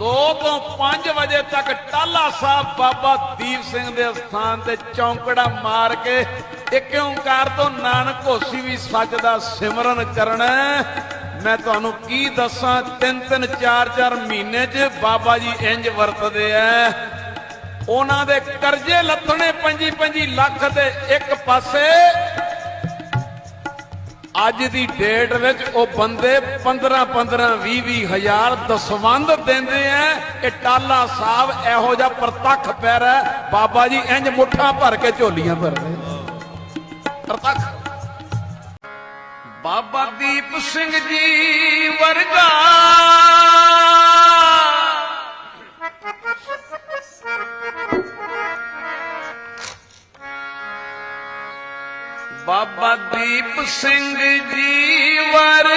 2 ਤੋਂ 5 ਵਜੇ ਤੱਕ ਟਾਲਾ ਸਾਹਿਬ ਬਾਬਾ ਦੀਪ ਸਿੰਘ ਦੇ ਸਥਾਨ ਤੇ ਚੌਂਕੜਾ ਮਾਰ ਕੇ ਇੱਕ ਓੰਕਾਰ ਤੋਂ ਨਾਨਕ ਹੋਸੀ ਵੀ ਸੱਚ ਦਾ ਸਿਮਰਨ ਕਰਨਾ ਮੈਂ ਤੁਹਾਨੂੰ ਕੀ ਦੱਸਾਂ, ਤਿੰਨ ਤਿੰਨ, ਚਾਰ ਚਾਰ ਮਹੀਨੇ 'ਚ ਬਾਬਾ ਜੀ ਇੰਜ ਵਰਤਦੇ ਐ। ਉਹਨਾਂ ਦੇ ਕਰਜ਼ੇ ਲੱਥਣੇ 25 25 ਲੱਖ ਦੇ ਇੱਕ ਪਾਸੇ ਅੱਜ ਦੀ ਡੇਟ ਵਿੱਚ ਉਹ ਬੰਦੇ 15 15 20 20 ਹਜ਼ਾਰ ਦਸਵੰਦ ਦਿੰਦੇ ਐ ਇਹ ਟਾਲਾ ਸਾਹਿਬ ਇਹੋ ਜਿਹਾ ਪ੍ਰਤੱਖ ਪੈਰ ਹੈ। ਬਾਬਾ ਜੀ ਇੰਜ ਮੁੱਠਾਂ ਭਰ ਕੇ ਝੋਲੀਆਂ ਭਰਦੇ ਪ੍ਰਤੱਖ। ਬਾਬਾ ਦੀਪ ਸਿੰਘ ਜੀ ਵਰਗਾ ਬਾਬਾ ਦੀਪ ਸਿੰਘ ਜੀ ਵਰ